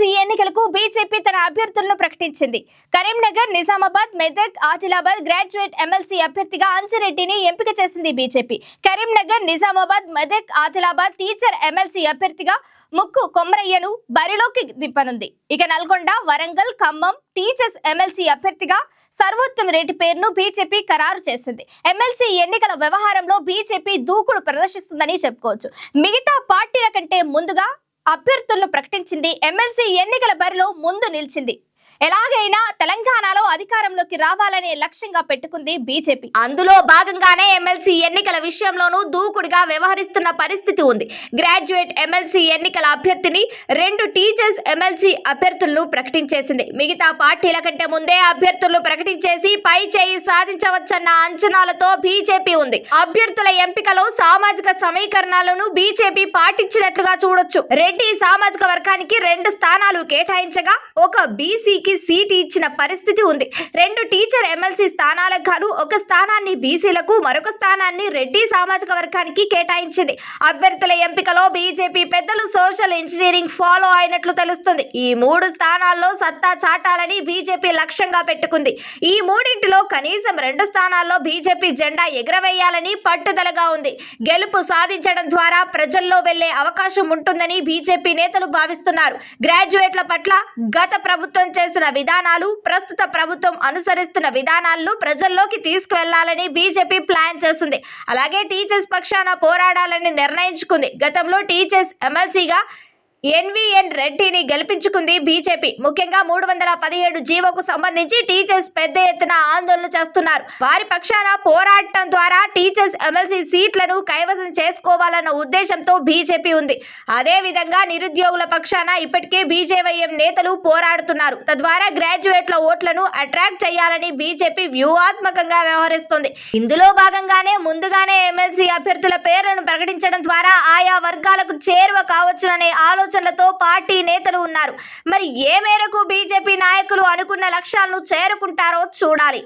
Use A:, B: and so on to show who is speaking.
A: MLC ఎన్నికలకు BJP తన అభ్యర్థులను ప్రకటించింది. కరీంనగర్ నిజామాబాద్ మెదక్ ఆదిలాబాద్ గ్రాడ్యుయేట్ ఎమ్మెల్సీ అభ్యర్థిగా అంజిరెడ్డిని ఎంపిక చేసింది BJP. Karimnagar Nizamabad Medak Adilabad teacher MLC అభ్యర్థిగా ముక్కు కొమరయ్యను బరిలోకి దిప్పనుంది ఇక నల్గొండ వరంగల్ ఖమ్మం టీచర్స్ ఎమ్మెల్సీ అభ్యర్థిగా సర్వోత్తమ్ రెడ్డి పేరును బీజేపీ ఖరారు చేసింది. ఎమ్మెల్సీ ఎన్నికల వ్యవహారంలో బీజేపీ దూకుడు ప్రదర్శిస్తుందని చెప్పుకోవచ్చు. మిగతా పార్టీల కంటే ముందుగా అభ్యర్థులను ప్రకటించింది ఎమ్మెల్సీ ఎన్నికల బరిలో ముందు నిలిచింది. ఎలాగైనా తెలంగాణలో అధికారంలోకి రావాలనే లక్ష్యంగా పెట్టుకుంది బీజేపీ. అందులో భాగంగానే ఎమ్మెల్సీ ఎన్నికల విషయంలోనూ దూకుడుగా వ్యవహరిస్తున్న పరిస్థితి ఉంది. గ్రాడ్యుయేట్ ఎమ్మెల్సీ ఎన్నికల అభ్యర్థిని రెండు టీచర్స్ ఎమ్మెల్సీ అభ్యర్థులను ప్రకటించేసింది. మిగతా పార్టీల కంటే ముందే అభ్యర్థులను ప్రకటించేసి పై చేయి సాధించవచ్చన్న అంచనాలతో బీజేపీ ఉంది. అభ్యర్థుల ఎంపికలో సామాజిక సమీకరణాలను బీజేపీ పాటించినట్లుగా చూడొచ్చు. రెడ్డి సామాజిక వర్గానికి రెండు స్థానాలు కేటాయించగా ఒక బీసీకి సీట్ ఇచ్చిన పరిస్థితి ఉంది. రెండు టీచర్ ఎమ్మెల్సీ స్థానాలకు గాను ఒక స్థానాన్ని బీసీలకు మరొక స్థానాన్ని రెడ్డి సామాజిక వర్గానికి కేటాయించింది. అభ్యర్థుల ఎంపికలో బీజేపీ పెద్దలు సోషల్ ఇంజనీరింగ్ ఫాలో అయినట్లు తెలుస్తుంది. ఈ మూడు స్థానాల్లో సత్తా చాటాలని బీజేపీ లక్ష్యంగా పెట్టుకుంది. ఈ మూడింటిలో కనీసం రెండు స్థానాల్లో బీజేపీ జెండా ఎగురవేయాలని పట్టుదలగా ఉంది. గెలుపు సాధించడం ద్వారా ప్రజల్లో వెళ్ళే అవకాశం ఉంటుందని బీజేపీ నేతలు భావిస్తున్నారు. గ్రాడ్యుయేట్ల పట్ల గత ప్రభుత్వం చేసిన విధానాలు ప్రస్తుత ప్రభుత్వం అనుసరిస్తున్న విధానాలను ప్రజల్లోకి తీసుకువెళ్ళాలని బీజేపీ ప్లాన్ చేస్తుంది. అలాగే టీచర్స్ పక్షాన పోరాడాలని నిర్ణయించుకుంది. గతంలో టీచర్స్ ఎమ్మెల్సీగా ఎన్వీఎన్ రెడ్డిని గెలిపించుకుంది బీజేపీ. ముఖ్యంగా మూడు వందల పదిహేడు జీవోకు సంబంధించి టీచర్స్ పెద్ద ఎత్తున ఆందోళన చేస్తున్నారు. వారి పక్షాన పోరాటం ద్వారా టీచర్స్ ఎమ్మెల్సీ సీట్లను కైవసం చేసుకోవాలన్న ఉద్దేశంతో బీజేపీ ఉంది. అదే విధంగా నిరుద్యోగుల పక్షాన ఇప్పటికే బీజేవైఎం నేతలు పోరాడుతున్నారు. తద్వారా గ్రాడ్యుయేట్ల ఓట్లను అట్రాక్ట్ చేయాలని బీజేపీ వ్యూహాత్మకంగా వ్యవహరిస్తుంది. ఇందులో భాగంగానే ముందుగానే ఎమ్మెల్సీ అభ్యర్థుల పేర్లను ప్రకటించడం ద్వారా ఆయా వర్గాలకు చేరువ కావచ్చుననే ఆలోచన ఆలోచనలతో పార్టీ నేతలు ఉన్నారు. మరి ఏ మేరకు బీజేపీ నాయకులు అనుకున్న లక్ష్యాలను చేరుకుంటారో చూడాలి.